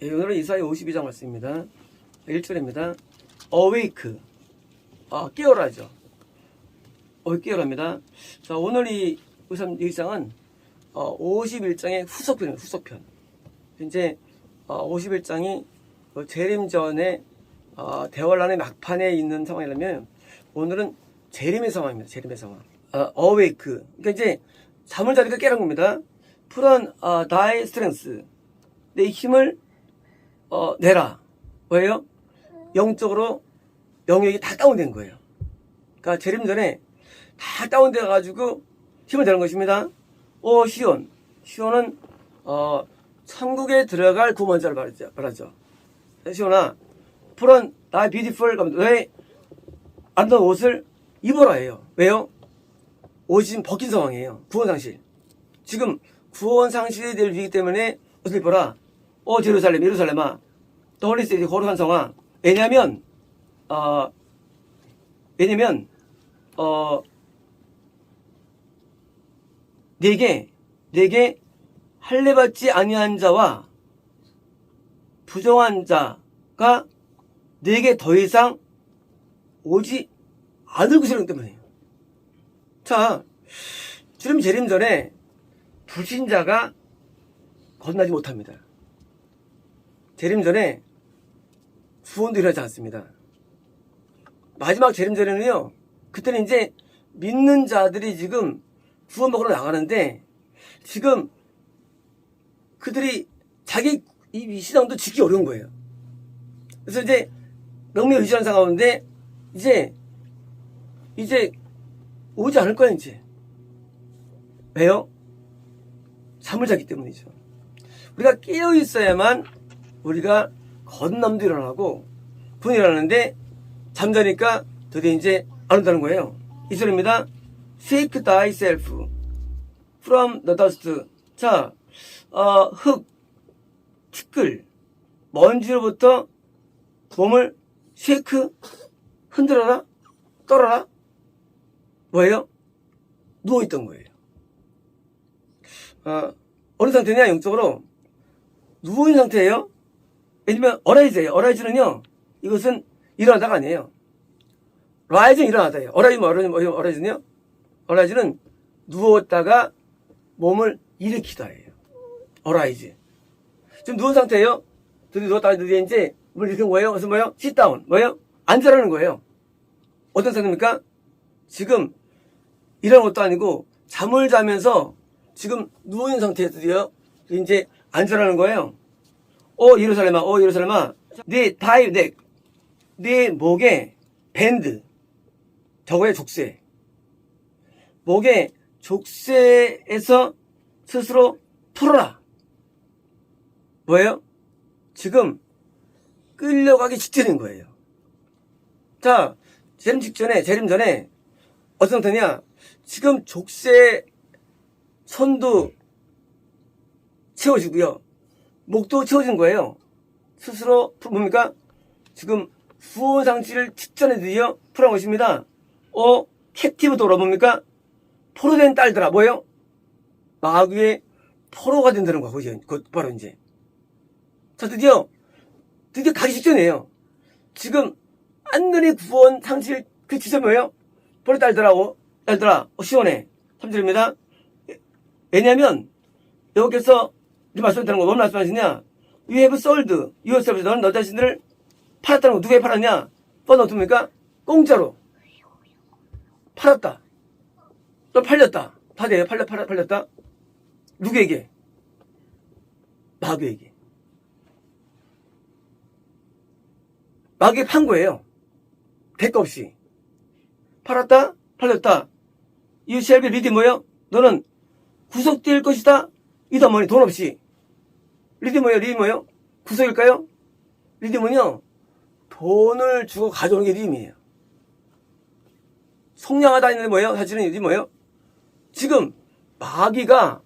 예, 오늘은 이사야 52장 말씀입니다. 1절입니다. awake. 아, 깨어라죠. 어, 깨어랍니다. 자, 오늘 이 52장은 어, 51장의 후속편입니다. 후속편. 이제 어, 51장이 그 재림 전에 어, 대환란의 막판에 있는 상황이라면 오늘은 재림의 상황입니다. 재림의 상황. 어, awake. 그러니까 이제 잠을 자니까 깨란 겁니다. 풀은 어, thy strength. 내 힘을 어, 내라. 왜요? 영적으로 영역이 다 다운된 거예요. 그러니까 재림 전에 다 다운돼 가지고 힘을 내는 것입니다. 오 시온. 시온은 어, 천국에 들어갈 구원자를 말하죠. 말하죠. 시온아, 풀은 나의 비디풀 가면 왜 아름다운 옷을 입어라 해요. 왜요? 옷이 지금 벗긴 상황이에요. 구원 상실. 지금 구원 상실이 될 위기 때문에 옷을 입어라. 오 제루살렘, 예루살렘아, 또 홀리세이 거룩한 성아. 왜냐면 어 왜냐면 어 내게 내게 할례 받지 아니한 자와 부정한 자가 내게 더 이상 오지 않을 것이라기 때문이에요. 자, 주름 재림 전에 불신자가 건너지 못합니다. 재림 전에 구원도 일어나지 않습니다. 마지막 재림 전에는요, 그때는 이제 믿는 자들이 지금 구원 먹으러 나가는데, 지금 그들이 자기 이 신앙도 지키기 어려운 거예요. 그래서 이제 넉명 의지하는 상황인데, 이제, 이제 오지 않을 거야, 이제. 왜요? 잠을 자기 때문이죠. 우리가 깨어 있어야만 우리가 건남도 일어나고 분이 일어나는데 잠자니까 드디어 이제 안 온다는 거예요. 이절입니다. Shake thyself from the dust. 자, 어, 흙, 티끌, 먼지로부터 몸을 쉐이크, 흔들어라, 떨어라. 뭐예요? 누워있던 거예요. 어, 어느 상태냐, 영적으로? 누워있는 상태예요. 왜냐면 어라이즈예요. 어라이즈는요. 이것은 일어나다가 아니에요. 라이즈는 일어나다예요. 어라이즈 뭐 어라이즈 뭐 어라이즈는요. 어라이즈는 누웠다가 몸을 일으키다예요. 어라이즈. 지금 누운 상태예요. 드디어 누웠다가 드디어 이제 몸을 일으킨 거예요. 그래서 뭐예요? sit 뭐예요? 앉으라는 거예요. 어떤 상태입니까? 지금 일하는 것도 아니고 잠을 자면서 지금 누워있는 상태에서 드디어 이제 앉으라는 거예요. 오 예루살렘아, 오 예루살렘아, 네 다이 넥, 네 목에 밴드, 저거의 족쇄, 목에 족쇄에서 스스로 풀어라. 뭐예요? 지금 끌려가기 직전인 거예요. 자, 재림 직전에, 재림 전에 어떤 상태냐? 지금 족쇄 손도 채워지고요. 목도 채워진 거예요. 스스로 풀- 뭡니까? 지금 상실을 직전에 드디어 풀어한 것입니다. 어, 캡티브 도로 뭡니까? 포로된 딸들아 뭐예요? 마귀의 포로가 된다는 거고 이제 그 바로 이제 자 드디어 드디어 가기 직전이에요. 지금 완전히 구원 상실 그 지점 뭐예요? 포로 딸들아 오 딸들아 어, 시원해 3절입니다. 왜냐하면 여기서 이 말씀드리는 거, 뭔 말씀하시냐? You have sold yourself. 너는 너 자신을 팔았다는 거, 누구에 팔았냐? 뻔 어떻습니까? 공짜로. 팔았다. 또 팔렸다. 파대요. 팔렸, 팔렸, 팔렸다. 누구에게? 마귀에게. 마귀에 판 거예요. 대가 없이. 팔았다? 팔렸다. Shall be redeemed 뭐요? 너는 구속될 것이다. 이다 뭐니 돈 없이. 리디머요, 리디머요? 구속일까요? 리디머는요, 돈을 주고 가져오는 게 리디머예요. 속량하다 있는데 뭐예요? 사실은 리디머예요? 지금 마귀가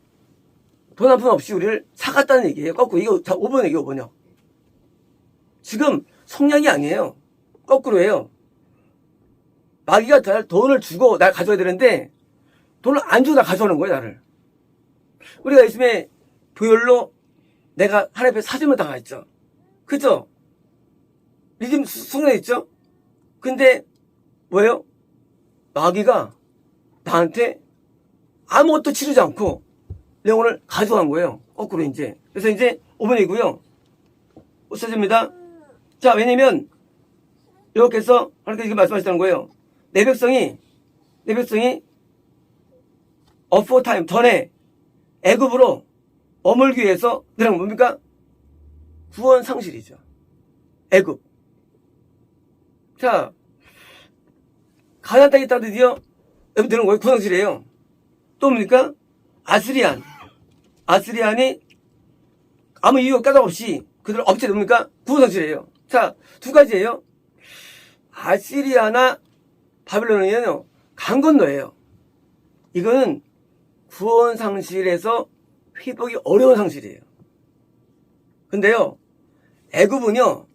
돈 한 푼 없이 우리를 사갔다는 얘기예요. 거꾸로 이거 자 5번 얘기 5번요. 지금 속량이 아니에요. 거꾸로예요. 마귀가 날 돈을 주고 날 가져야 되는데 돈을 안 주고 나 가져오는 거예요, 나를. 우리가 요즘에 교열로 내가 하나님 앞에 사죄을 당했죠. 그죠? 리듬 있죠? 근데 뭐예요? 마귀가 나한테 아무것도 치르지 않고 내용을 가져간 거예요. 거꾸로 이제. 그래서 이제 5번이고요. 없어집니다. 자, 왜냐면 이렇게 해서 하나님께서 지금 말씀하셨다는 거예요. 내 백성이 내 백성이 어포 타임 전에 애굽으로 머물기 위해서 그냥 뭡니까? 구원 상실이죠. 애굽. 자, 가나안 땅에 있다 드디어 여러분 되는 거예요. 구원 상실이에요. 또 뭡니까? 아스리안. 아스리안이 아무 이유 까닭 없이 그들을 없애놓습니까? 구원 상실이에요. 자, 두 가지예요. 아시리아나 바빌론은요, 강 건너예요. 이거는 구원 상실에서 회복이 어려운 상실이에요. 근데요, 애굽은요,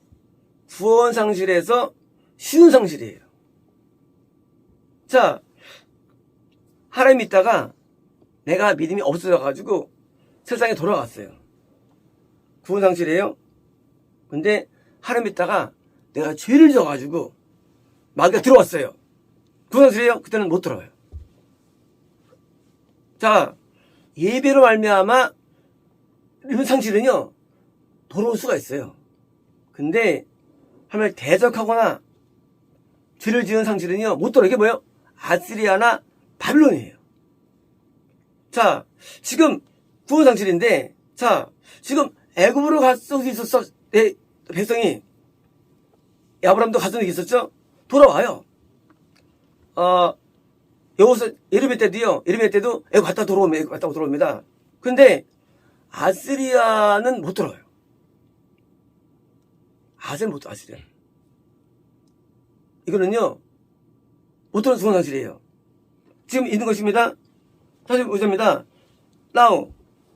구원 상실에서 쉬운 상실이에요. 자, 하나님 믿다가 내가 믿음이 없어져가지고 세상에 돌아갔어요. 구원 상실이에요. 근데 하나님 믿다가 내가 죄를 져가지고 마귀가 들어왔어요. 구원 상실이에요. 그때는 못 들어와요. 자, 예배로 말미암아 이런 상실은요 돌아올 수가 있어요. 근데 하나님을 대적하거나 죄를 지은 상실은요 못 돌아. 이게 뭐예요? 아스리아나 바빌론이에요. 자, 지금 구원 상실인데, 자, 지금 애굽으로 갈수 있었어. 내 백성이 야브람도 갔던 적이 있었죠? 돌아와요. 어, 여기서 예르미 때도요. 예르미 때도 애굽 갔다 돌아오면 애굽 갔다 돌아옵니다. 근데 아스리아는 못 돌아와요. 아스리아 못 아스리아. 이거는요. 못 돌아온 구원 상실이에요. 지금 있는 것입니다. 다시 보십니다. Now,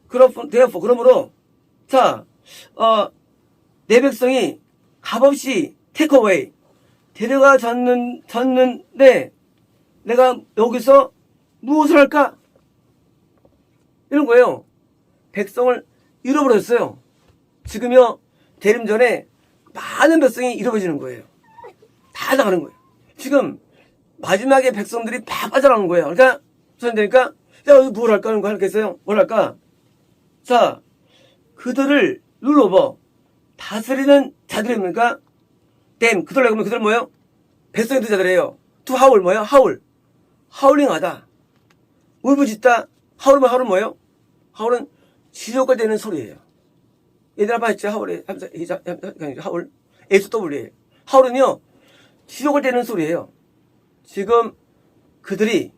그럼, therefore, 그러므로, 자, 어, 내 백성이 값없이 away, 데려가 졌는, 졌는데, 내가 여기서 무엇을 할까? 이런 거예요. 백성을 잃어버렸어요. 지금요, 대림 전에 많은 백성이 잃어버리는 거예요. 다 나가는 거예요. 지금, 마지막에 백성들이 다 빠져나가는 거예요. 그러니까, 무슨 되니까, 야, 뭘 할까 하는 거 하겠어요? 뭘 할까? 자, 그들을 눌러봐. 다스리는 자들입니까? 댐, 그들 내보면 그들 뭐예요? 백성의 자들이에요. 투 하울 뭐예요? 하울. 하울링하다. 울부짖다. 하울은 하울은 뭐예요? 하울은 지옥가 되는 소리예요. 얘들 아마 했죠? 하울이, 하울. SW예요. 하울은요, 지옥을 되는 소리예요. 지금 그들이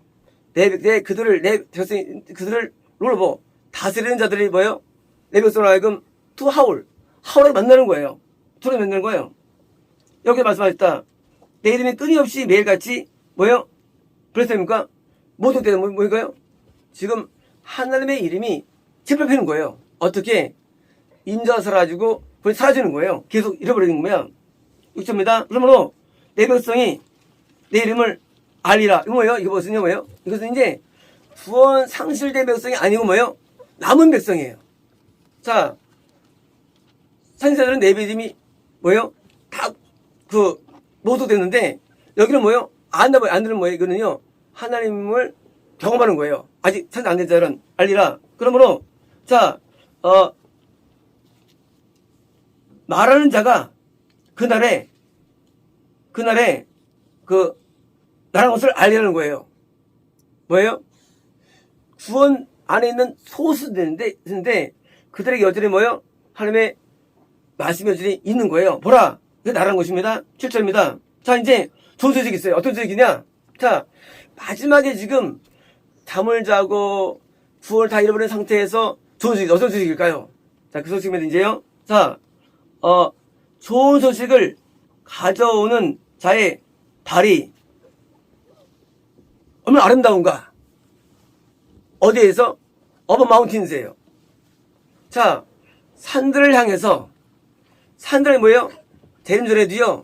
내, 내 그들을 내 백성이 그들을 롤보 다스리는 자들이 뭐예요? 내 백성을 하여금 투 하울 하울을 만나는 거예요. 둘을 만나는 거예요. 여기 말씀하셨다. 내 이름이 끊임없이 매일같이 뭐예요? 그랬습니까? 모든 때는 뭐, 뭐인가요? 지금 하나님의 이름이 짓밟히는 거예요. 어떻게? 인자가 사라지고 그걸 사라지는 거예요. 계속 잃어버리는 거야. 6점입니다. 그러므로 내 백성이 내 이름을 알리라. 이거 뭐예요? 이거 무슨 뭐예요? 이것은 이제 구원 상실된 백성이 아니고 뭐예요? 남은 백성이에요. 자, 선지자들은 내 믿음이 뭐예요? 다 그 모두 됐는데 여기는 뭐예요? 안 되면 안 되는 뭐예요? 이거는요 하나님을 경험하는 거예요. 아직 선지 안된 자들은 알리라. 그러므로 자, 어 말하는 자가 그날에 그날에 그 나라는 것을 알리라는 거예요. 뭐예요? 구원 안에 있는 소수들인데, 인데 그들에게 여전히 뭐예요? 하나님의 말씀 여전히 있는 거예요. 보라! 이게 나라는 것입니다. 7절입니다. 자, 이제 좋은 소식이 있어요. 어떤 소식이냐? 자, 마지막에 지금 잠을 자고 구원을 다 잃어버린 상태에서 좋은 소식, 어떤 소식일까요? 자, 그 소식입니다, 이제요. 자, 어, 좋은 소식을 가져오는 자의 발이 얼마나 아름다운가? 어디에서? 어버 마운틴스예요. 자, 산들을 향해서 산들이 뭐예요? 대림 전에도요.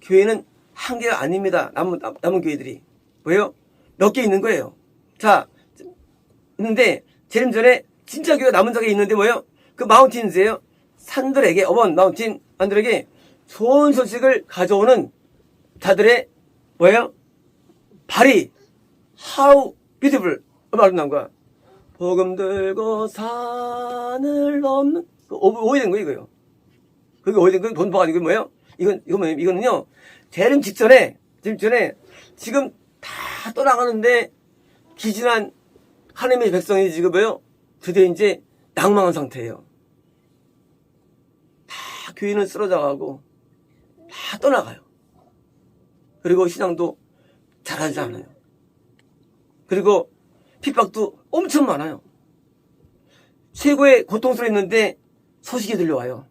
교회는 한 개가 아닙니다. 남은 남은 교회들이 뭐예요? 몇 개 있는 거예요. 자, 있는데 재림 전에 진짜 교회 남은 자가 있는데 뭐예요? 그 마운틴스예요. 산들에게 어번 마운틴 안들에게 좋은 소식을 가져오는 자들의 뭐예요? 발이 how beautiful 얼마나 아름다운 거야. 복음 들고 산을 넘는 그 오- 오해된 거 이거요. 그게 오해된 건 본보가 아니고 뭐예요? 이건 이거 뭐예요? 이거는요. 재림 직전에 재림 전에 지금 다 떠나가는데 기진한 하나님의 백성이 지금 뭐예요? 드디어 이제 낭망한 상태예요. 다 교회는 쓰러져가고 다 떠나가요. 그리고 신앙도 잘하지 않아요. 그리고 핍박도 엄청 많아요. 최고의 고통스러워 있는데 소식이 들려와요.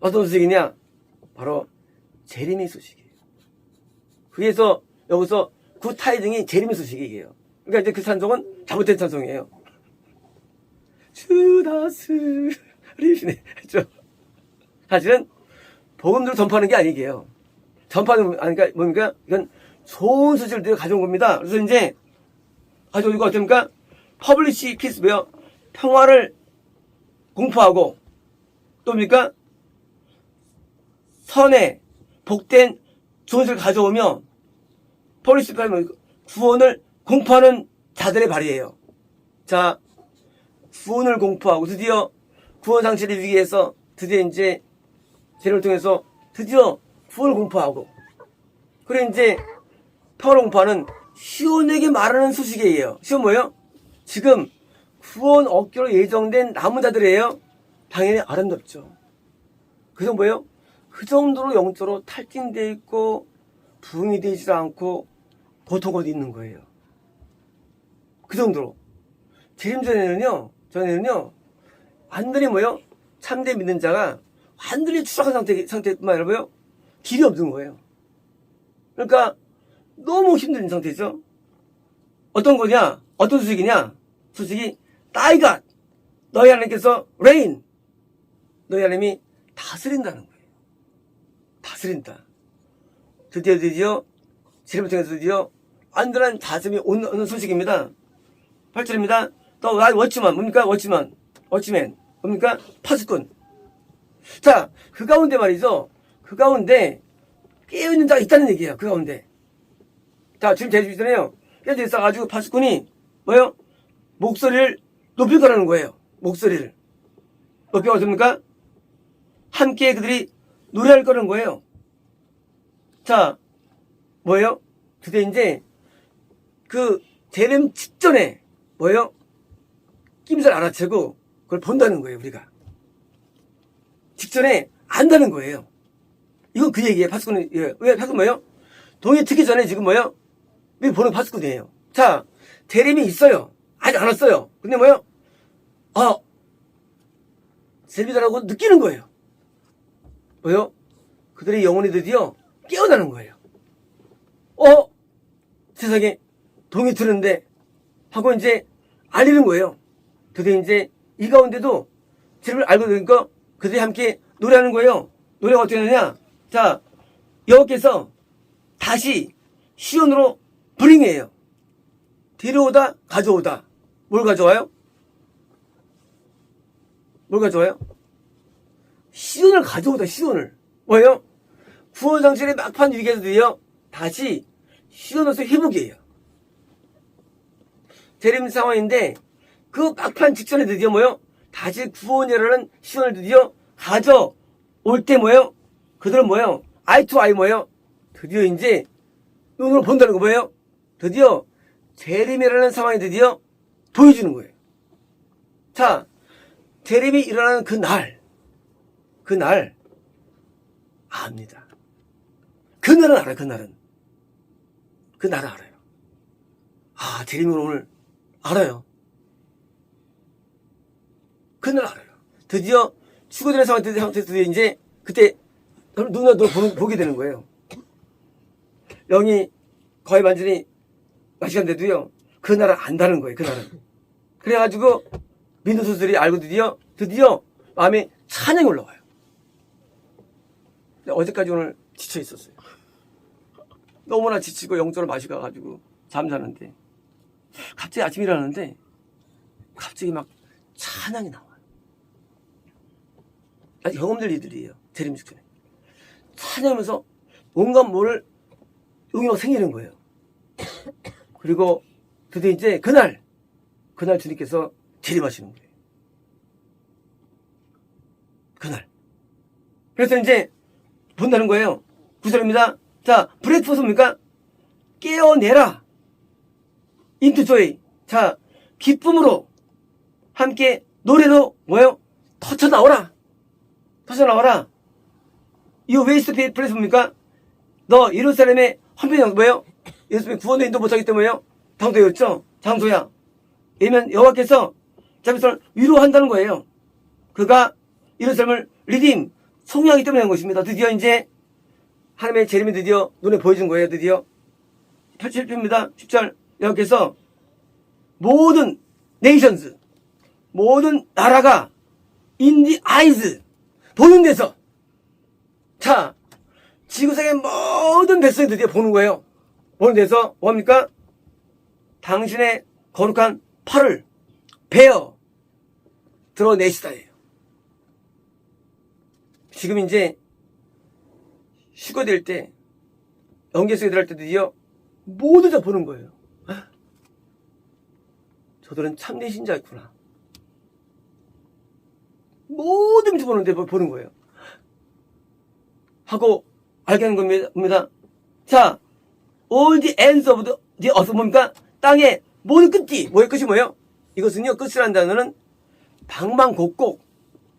어떤 소식이냐? 바로 재림의 소식이에요. 그래서 여기서 그 타이 등이 재림의 소식이에요. 그러니까 이제 그 찬송은 잘못된 찬송이에요. 주다스 리시네 했죠. 사실은 복음들을 전파하는 게 아니게요. 전파는 아니까 뭡니까? 이건 좋은 소식을 가져온 겁니다. 그래서 이제 거 어떻습니까? 퍼블리시 키스 뭐요? 평화를 공포하고 또 뭡니까? 선에 복된 좋은 소식을 가져오며 하면 구원을 공포하는 자들의 발이에요. 자, 구원을 공포하고 드디어 구원 상실의 위기에서 드디어 이제 재를 통해서 드디어 구원을 공포하고 그래 이제 평화를 공포하는 시온에게 말하는 소식이에요. 시온 뭐예요? 지금 구원 얻기로 예정된 남은 자들이에요. 당연히 아름답죠. 그 정도 뭐예요? 그 정도로 영적으로 탈진돼 있고 부흥이 되지도 않고 고통이 있는 거예요. 그 정도로. 재림 전에는요, 전에는요, 완전히 뭐요? 참된 믿는 자가 완전히 추락한 상태, 상태뿐만 아니라 뭐요? 길이 없는 거예요. 그러니까 너무 힘든 상태죠. 어떤 거냐? 어떤 소식이냐? 소식이 따이가 너희 하나님께서 레인 너희 하나님이 다스린다는 거예요. 다스린다. 드디어 드디어 재림을 통해서 드디어 완전한 다스림이 오는, 소식입니다. 8절입니다. 또나 워치만 뭡니까? 워치만 워치맨 뭡니까? 파수꾼. 자, 그 가운데 말이죠. 그 가운데 깨어있는 자가 있다는 얘기예요. 그 가운데. 자, 지금 제주 있잖아요. 깨져 있어가지고 파수꾼이 뭐요? 목소리를 높일 거라는 거예요. 목소리를. 높여 어떻습니까? 함께 그들이 노래할 거라는 거예요. 자, 뭐예요? 그때 이제 그 재림 직전에 뭐예요? 낌새 알아채고 그걸 본다는 거예요, 우리가. 직전에 안다는 거예요. 이건 그 얘기예요, 파스꾼은. 예. 왜, 파스꾼 뭐예요? 동의 특기 전에 지금 뭐예요? 왜 보는 파스꾼이에요? 자, 재림이 있어요. 아직 안 왔어요. 근데 뭐예요? 아, 재림이다라고 느끼는 거예요. 뭐요? 그들의 영혼이 드디어 깨어나는 거예요. 어? 세상에 동이 트는데 하고 이제 알리는 거예요. 드디어 이제 이 가운데도 재림을 알고 되니까 그들이 함께 노래하는 거예요. 노래가 어떻게 되느냐? 자, 여호께서 다시 시온으로 브링이에요. 데려오다 가져오다. 뭘 가져와요? 뭘 가져와요? 시온을 가져오다 시온을 뭐예요? 구원 상실의 막판 위기에서 드디어 다시 시온으로서 회복이에요. 재림 상황인데 그 막판 직전에 드디어 뭐요? 다시 구원이라는 시온을 드디어 가져올 때 뭐예요? 그들은 뭐예요? 아이 투 아이 뭐예요? 드디어 이제 눈으로 본다는 거 뭐예요? 드디어 재림이라는 상황이 드디어 보여주는 거예요. 자, 재림이 일어나는 그 날, 그 날, 압니다. 그날은 알아요, 그날은. 그 날은 알아요. 아, 재림은 오늘 알아요. 그날 알아요. 드디어 추구되는 상황, 드디어, 드디어 이제, 그때, 눈으로 보는- 보게 되는 거예요. 영이 거의 완전히 마시간데도요, 그날은 안다는 거예요, 그날은. 그래가지고, 믿는 소들이 알고 드디어, 드디어 마음에 찬양이 올라와요. 어제까지 오늘 지쳐 있었어요. 너무나 지치고 영적으로 마시 가가지고 잠자는데, 갑자기 아침 일어나는데, 갑자기 막 찬양이 나와요. 아주 경험들 이들이에요. 재림 직전에. 찬양하면서 온갖 뭐를 용이 막 생기는 거예요. 그리고 드디어 이제 그날, 그날 주님께서 재림하시는 거예요. 그날. 그래서 이제 본다는 거예요. 구절입니다. 자, 브레이크 포스입니까? 깨어내라. 인투 조이. 자, 기쁨으로 함께 노래로 뭐요? 터쳐 나오라. 터쳐 나와라. 이 웨이스트 플레이스입니까? 너 예루살렘의 한편이 뭐예요? 예수님이 구원의 인도 못하기 때문에요. 장소였죠? 장소야. 왜냐면 여호와께서 자비스를 위로한다는 거예요. 그가 예루살렘을 리딤, 송유하기 때문에 한 것입니다. 드디어 이제 하나님의 재림이 드디어 눈에 보여준 거예요. 드디어 87표입니다. 10절 여호와께서 모든 네이션즈 모든 나라가 인디 아이즈 보는 데서 자 지구상의 모든 백성이 드디어 보는 거예요. 보는 데서 뭐합니까? 당신의 거룩한 팔을 베어 드러내시다예요. 지금 이제 휴거될 때 연계 속에 들어갈 때 드디어 모두 다 보는 거예요. 아, 저들은 참된 신자였구나. 모든 지 보는데 뭐 보는 거예요. 하고 알게 하는 겁니다. 자, all the ends of the, the earth 뭡니까? 땅의 모든 끝이 뭐의 끝이 뭐예요? 이것은요 끝이라는 단어는 방방곡곡.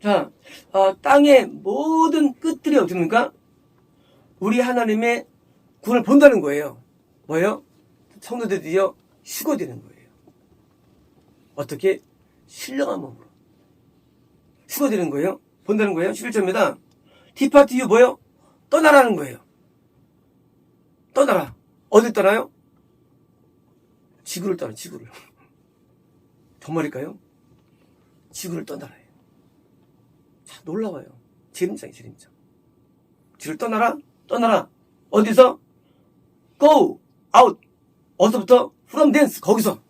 자, 어, 땅의 모든 끝들이 어떻습니까? 우리 하나님의 군을 본다는 거예요. 뭐예요? 성도들이요 휴거되는 거예요. 어떻게? 신령한 몸으로. 휴거되는 거예요. 본다는 거예요. 11절입니다. 디파트 유 뭐예요? 떠나라는 거예요. 떠나라. 어디 떠나요? 지구를 떠나, 지구를. 정말일까요? 지구를 떠나라요. 자, 놀라워요. 재림장이 재림장. 지구를 떠나라, 떠나라. 어디서? Go out. 어디서부터? From dance. 거기서.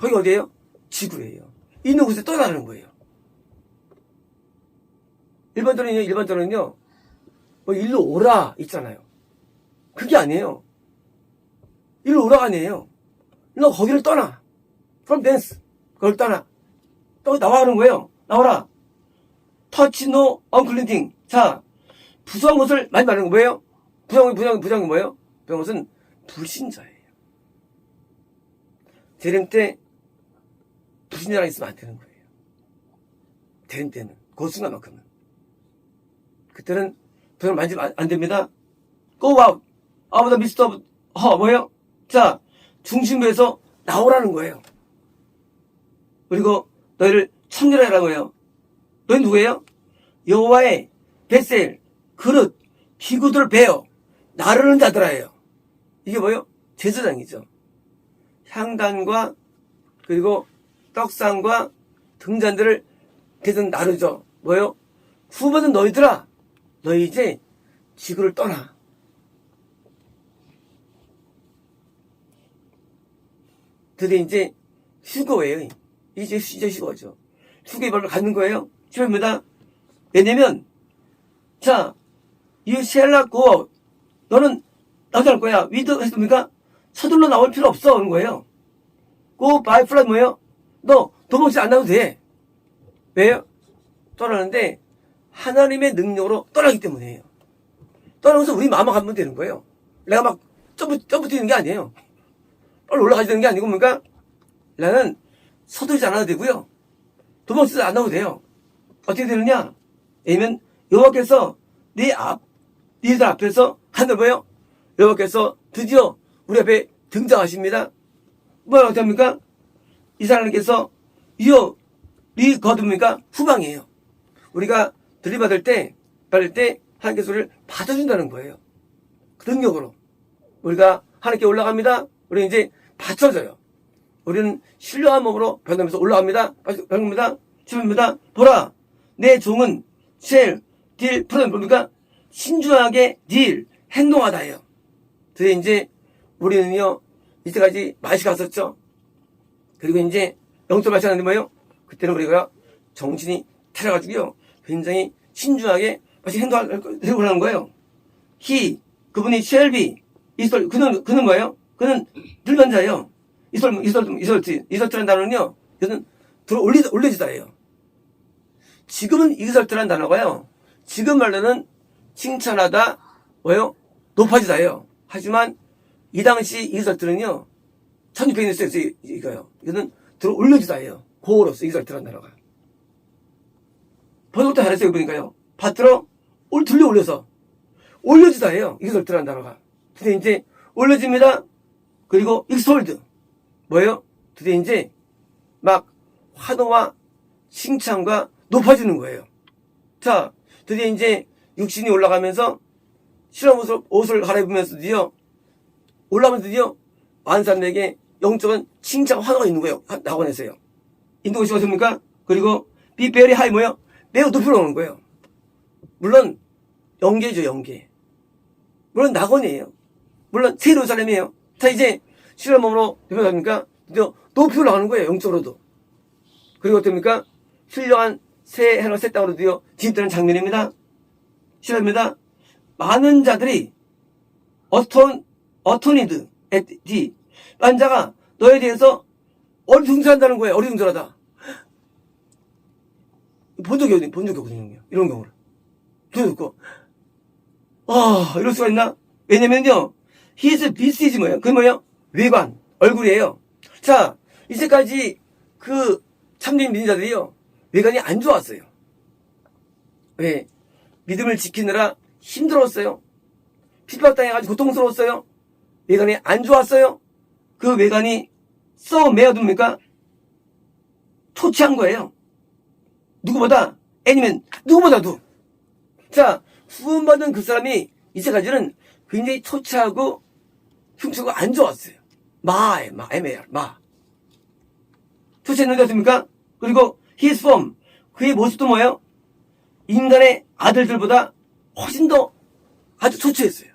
거기 어디예요? 지구예요. 있는 곳에 떠나라는 거예요. 일반적으로는요, 일반적으로는요, 뭐, 일로 오라, 있잖아요. 그게 아니에요. 일로 오라가 아니에요. 너 거기를 떠나. From dance. 그걸 떠나. 또 나와 하는 거예요. 나와라. 터치 노 언클린팅. 자, 부수한 것을 많이 말하는 거 뭐예요? 부정이 부정 부정이 뭐예요? 부정한 것은 불신자예요. 재림 때 불신자랑 있으면 안 되는 거예요. 재림 때는 그 순간만큼은 그때는 부정 만지면 안, 안 됩니다. Go out. the midst of her 뭐예요? 자, 중심부에서 나오라는 거예요. 그리고 너희를 청결하라고 해요. 너희 누구예요? 여호와의 뱃셀, 그릇, 기구들을 베어 나르는 자들아예요. 이게 뭐예요? 제사장이죠. 향단과 그리고 떡상과 등잔들을 대선 나르죠. 뭐요? 후보는 너희들아, 너희 이제 지구를 떠나. 드디어 이제 휴거예요. 이제 이제 휴거죠. 휴거의 발을 갖는 거예요. 휴거입니다. 왜냐면 자, go out. 너는 나오지 않을 거야. 위드 했습니까? 서둘러 나올 필요 없어. 그런 거예요. go by flight 뭐예요? 너 도망치 안 나도 돼. 왜요? 떠나는데 하나님의 능력으로 떠나기 때문이에요. 떠나면서 우리 마음만 가면 되는 거예요. 내가 막 점프, 점프 뛰는 게 아니에요. 빨리 올라가야 되는 게 아니고 뭔가 나는 서두르지 않아도 되고요. 도망치지 않아도 돼요. 어떻게 되느냐? 왜냐면 여호와께서 네 앞, 니들 앞에서 하늘 뭐예요? 여호와께서 드디어 우리 앞에 등장하십니다. 뭐라 어떻게 합니까? 이사람께서 이어 리 거듭니까? 후방이에요. 우리가 들이받을 때, 받을 때 하나님께 소리를 받아준다는 거예요. 그 능력으로. 우리가 하나님께 올라갑니다. 우리 이제 받쳐져요. 우리는 신령한 몸으로 변하면서 올라갑니다. 변합니다. 주입니다. 보라, 내 종은 쉘, 딜, 프로는 뭡니까? 신중하게 딜, 행동하다예요. 그래서 이제 우리는요, 이때까지 맛이 갔었죠. 그리고 이제 영적 맛이 하는데 뭐예요? 그때는 우리가 정신이 차려가지고요, 굉장히 신중하게 마치 행동하려고 하는 거예요. he 그분이 be 이설 그는 그는 뭐예요? 그는 불변자예요. 이설 이설 이설트 이설트라는 단어는요. 이것은 들어 올리 올려지다예요. 지금은 이설트라는 단어가요. 지금 말로는 칭찬하다 뭐요? 높아지다예요. 하지만 이 당시 이설트는요. 1600년대에서 이거요. 이거는 들어 올려지다예요. 고어로서 이설트라는 단어가. 번역도 잘했어요. 보니까요. 밭으로 올 들려 올려서 올려지다예요. 이설트라는 단어가. 근데 이제 올려집니다. 그리고 익솔드 뭐예요? 드디어 이제 막 환호와 칭찬과 높아지는 거예요. 자, 드디어 이제 육신이 올라가면서 실험 옷을, 옷을 갈아입으면서 드디어 올라가면서 드디어 사람에게 영적인 칭찬 환호가 있는 거예요. 하- 낙원에서요. 인도가 쉬웠습니까? 그리고 비 베리 하이 뭐요? 매우 높이 올라오는 거예요. 물론 영계죠, 영계. 물론 낙원이에요. 물론 새 예루살렘이에요. 자 이제 신의 몸으로? 드디어 높이 올라가는 거예요. 영적으로도. 그리고 어떻습니까? 훌륭한 새 해로 새 땅으로 드디어 진입되는 장면입니다. 실합니다. 많은 자들이 어톤 어토니드 에디 만자가 너에 대해서 어리둥절한다는 거예요. 어리둥절하다. 본 적이 어디 본 적이 없거든요. 이런 경우를. 들었고 아 이럴 수가 있나? 왜냐면요. 히스 비스이지 뭐예요? 그게 뭐예요? 외관, 얼굴이에요. 자, 이제까지 그 참된 믿는자들이요. 외관이 안 좋았어요. 왜? 믿음을 지키느라 힘들었어요. 핍박당해가지고 고통스러웠어요. 외관이 안 좋았어요. 그 외관이 써 매어둡니까? 초치한 거예요. 누구보다, 아니면 누구보다도. 자, 후원받은 그 사람이 이제까지는 굉장히 초췌하고 흉측고 안 좋았어요. 마에, 마, 에메, 마. 초췌했는데 어떻습니까? 그리고 his form, 그의 모습도 뭐예요? 인간의 아들들보다 훨씬 더 아주 초췌했어요.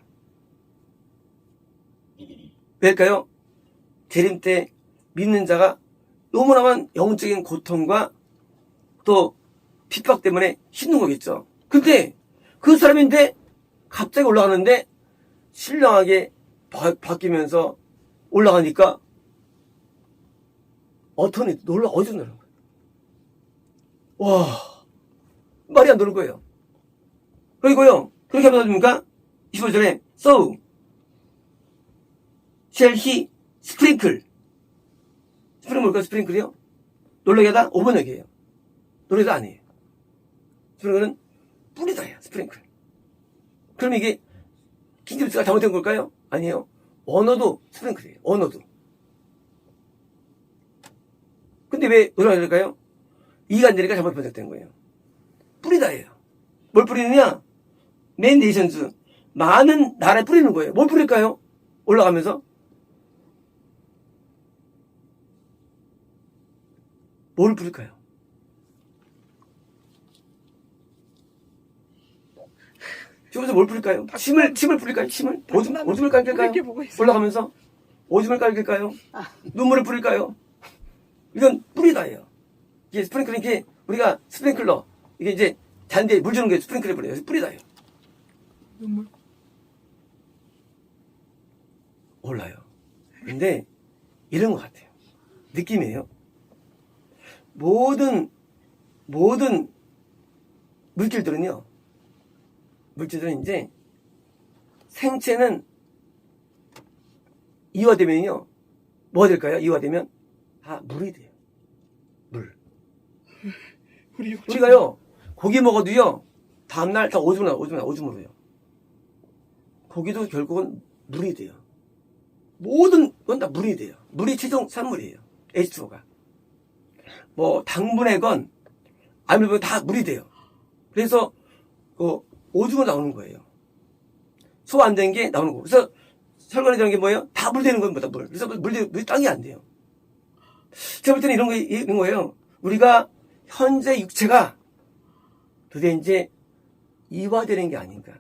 왜일까요? 재림 때 믿는 자가 너무나만 영적인 고통과 또 핍박 때문에 힘든 거겠죠. 근데 그 사람인데 갑자기 올라가는데 신령하게 바, 바뀌면서 올라가니까 어터니 놀라 어디서 놀란 거예요? 와 말이 안 되는 거예요. 그리고요 그렇게 하면 어떻습니까? 25절에 so shall he sprinkle 스프링 뭘까 스프링클이요? 놀라게 하다 5번 얘기예요. 노래도 아니에요. 스프링클은 뿌리다야 스프링클. 그럼 이게 킹집스가 잘못된 걸까요? 아니에요. 언어도 스프링클이에요. 언어도. 근데 왜 노래가 될까요? 이가 안 되니까 잘못 번역된 거예요. 뿌리다예요. 뭘 뿌리느냐? 맨 네이션즈 많은 나라에 뿌리는 거예요. 뭘 뿌릴까요? 올라가면서 뭘 뿌릴까요? 저기서 뭘 뿌릴까요? 침을 침을 뿌릴까요? 침을 오줌 오줌을 있어요. 올라가면서 오줌을 깔릴까요? 아. 눈물을 뿌릴까요? 이건 뿌리다예요. 이게 스프링클 이게 우리가 스프링클러 이게 이제 잔디에 물 주는 게 스프링클러 뿌려요. 뿌리다예요. 눈물. 몰라요. 근데 이런 것 같아요. 느낌이에요. 모든 모든 물질들은요. 물질들은 이제 생체는 이화되면요. 뭐가 될까요? 이화되면 아 물이 돼요. 물. 우리 우리가요 고기 먹어도요 다음날 다 오줌 나 오줌 나 오줌으로요. 고기도 결국은 물이 돼요. 모든 건 다 물이 돼요. 물이 최종 산물이에요. H2O가. 뭐 당분해건 아니면 다 물이 돼요. 그래서 그 오줌으로 나오는 거예요. 소화 안된 게 나오는 거고. 그래서 혈관에 들어간 게 뭐예요? 다 물 되는 겁니다. 물. 그래서 물, 물이 땅이 안 돼요. 제가 볼 때는 이런 거 있는 거예요. 우리가 현재 육체가 드디어 이제 이화되는 게 아닌가.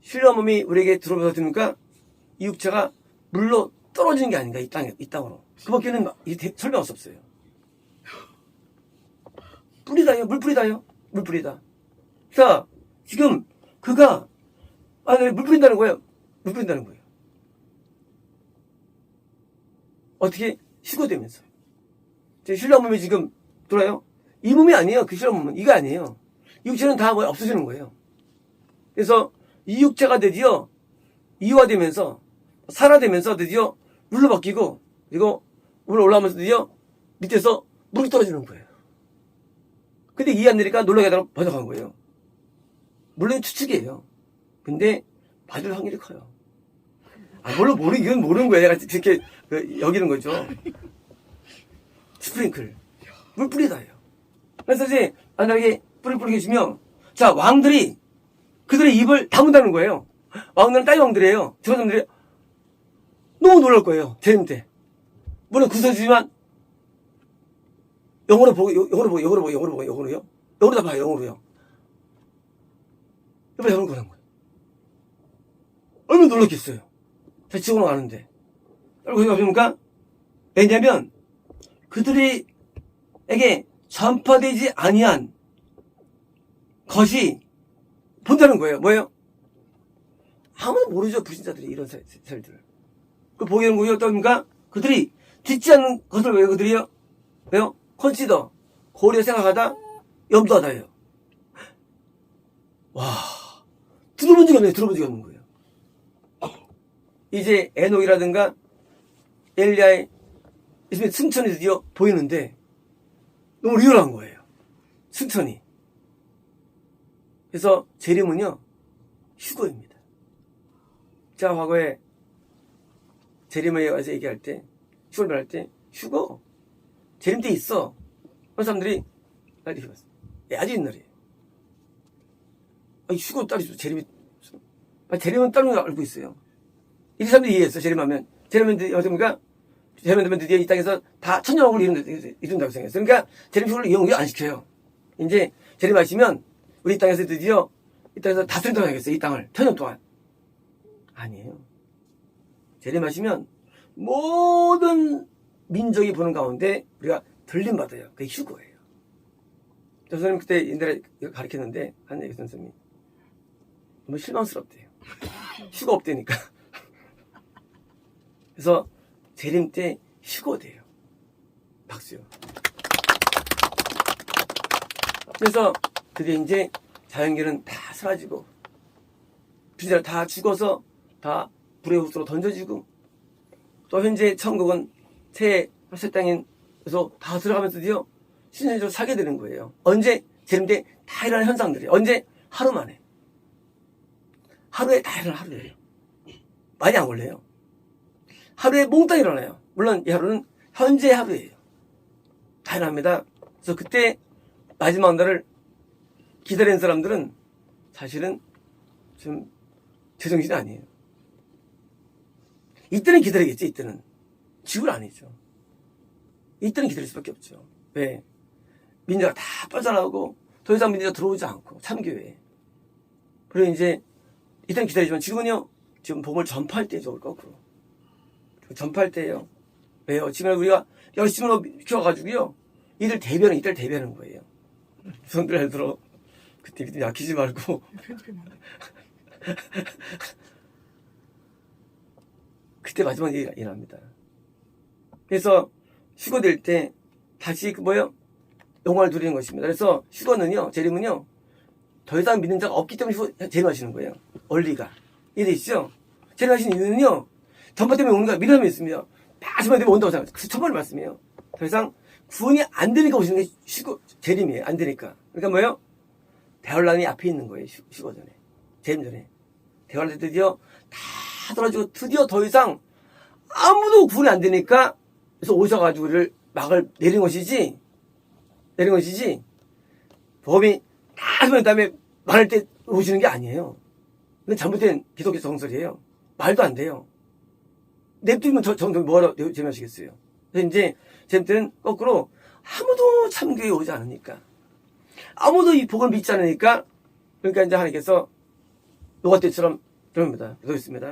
신령 몸이 우리에게 들어오면서 됩니까? 이 육체가 물로 떨어지는 게 아닌가, 이 땅에, 이 땅으로. 그밖에는 설명할 수 없어요. 뿌리다요, 물 뿌리다요. 물뿌리다. 자, 지금 그가 아니 물 뿌린다는 거예요. 물 뿌린다는 거예요. 어떻게 휴거되면서 제 신랑 몸이 지금 돌아요. 이 몸이 아니에요. 그 신랑 몸은 이거 아니에요. 육체는 다 뭐 없어지는 거예요. 그래서 이 육체가 드디어 이화되면서 살아되면서 드디어 물로 바뀌고 그리고 물 올라오면서 드디어 밑에서 물이 떨어지는 거예요. 근데 이해 안 되니까 놀라게 번역한 거예요. 물론 추측이에요. 근데 맞을 확률이 커요. 아, 물론 모르, 이건 모르는 거예요. 내가 이렇게 그, 여기는 거죠. 스프링클. 물 뿌리다예요. 그래서 이제 만약에 뿌리 뿌리 계시면 자, 왕들이 그들의 입을 다문다는 거예요. 왕들은 따위 왕들이에요. 저 사람들이 너무 놀랄 거예요. 재림 때. 물론 구서지만 영어로 보고, 영어로 보고, 영어로 보고, 영어로 보고, 영어로요? 영어로 다 봐요, 영어로요. 옆에 영어로 보는 거예요. 얼마나 놀랐겠어요. 다 지원을 가는데. 여러분, 생각해보니까, 왜냐면, 그들이, 에게 전파되지 아니한 것이 본다는 거예요. 뭐예요? 아무도 모르죠, 불신자들이 이런 사- 사실들을. 그 보게 되는 거예요. 어떻습니까? 그들이 듣지 않는 것을 왜요, 그들이요? 왜요? 컨시더, 고려 생각하다, 염두하다예요. 와, 들어본 적이 없네요. 들어본 적이 없는 거예요. 이제 에녹이라든가 엘리야의 있으면 승천이 드디어 보이는데 너무 리얼한 거예요. 승천이. 그래서 재림은요, 휴거입니다. 제가 과거에 재림에 와서 얘기할 때, 말할 때, 휴거? 재림 때 있어. 그런 사람들이 날 이렇게 봤어. 예, 아주 옛날이에요. 아, 휴거 딸이 있어. 재림이. 아, 재림은 걸 알고 있어요. 이 사람들이 이해했어. 재림하면. 재림은 어떻습니까? 재림되면 드디어 이 땅에서 다 천년왕국을 이룬다, 이룬다고 생각했어요. 그러니까 재림 휴거를 이용을 안 시켜요. 이제 재림하시면 우리 땅에서 드디어 이 땅에서 다스린다고 하겠어요. 이 땅을. 천년 동안. 아니에요. 재림하시면 모든 민족이 보는 가운데 우리가 들림 받아요. 그게 휴거예요. 저 선생님 그때 옛날에 가르쳤는데 한 얘기 선생님이 너무 실망스럽대요. 휴거 없대니까. 그래서 재림 때 휴거돼요. 박수요. 그래서 그게 이제 자연계는 다 사라지고 피자를 다 죽어서 다 불의 호수로 던져지고 또 현재 천국은 새, 새 땅에서 다 들어가면서 드디어 신선적으로 살게 되는 거예요. 언제? 재림 때 다 일어나는 현상들이 언제? 하루 만에. 하루에 다 일어나는 하루예요. 많이 안 걸려요. 하루에 몽땅 일어나요. 물론 이 하루는 현재 하루예요. 다 일어납니다. 그래서 그때 마지막 날을 기다리는 사람들은 사실은 좀 제정신이 아니에요. 이때는 기다리겠지, 이때는. 지금 아니죠. 이때는 기다릴 수밖에 없죠. 왜? 민자가 다 빠져나오고 더 이상 민자가 들어오지 않고 참교회에. 그리고 이제 이때는 기다리지만 지금은요, 지금 복음을 전파할 때죠, 올 거꾸로. 전파할 때예요. 왜요? 지금 우리가 열심히 키워가지고요, 이들 대변은 이들 대변하는 거예요. 손들 들어 그때 그때 약히지 말고. 그때 마지막 얘기가 일어납니다. 그래서 휴거될 때 다시 그 뭐요? 영광을 누리는 것입니다. 그래서 휴거는요, 재림은요, 더 이상 믿는 자가 없기 때문에 재림하시는 거예요. 원리가. 이해되시죠? 재림하시는 이유는요, 전파 때문에 오는 거 믿음이 있습니다. 마지막에 되면 온다고 생각해요. 그 첫 번째 말씀이에요. 더 이상 구원이 안 되니까 오시는 게 휴거, 재림이에요. 안 되니까. 그러니까 뭐예요? 대환란이 앞에 있는 거예요. 휴- 휴거 전에. 재림 전에. 대환란 때 드디어 다 떨어지고 드디어 더 이상 아무도 구원이 안 되니까 그래서 오셔가지고 우리를 막을 내린 것이지 내린 것이지 법이 다 하면 다음에 말할 때 오시는 게 아니에요. 그건 잘못된 기독교 정설이에요. 말도 안 돼요. 냅두면 저 정도 뭐하러 제명하시겠어요. 그래서 이제 제 때는 거꾸로 아무도 참교에 오지 않으니까 아무도 이 복을 믿지 않으니까 그러니까 이제 하나님께서 노가 때처럼 그럽니다. 그러고 있습니다.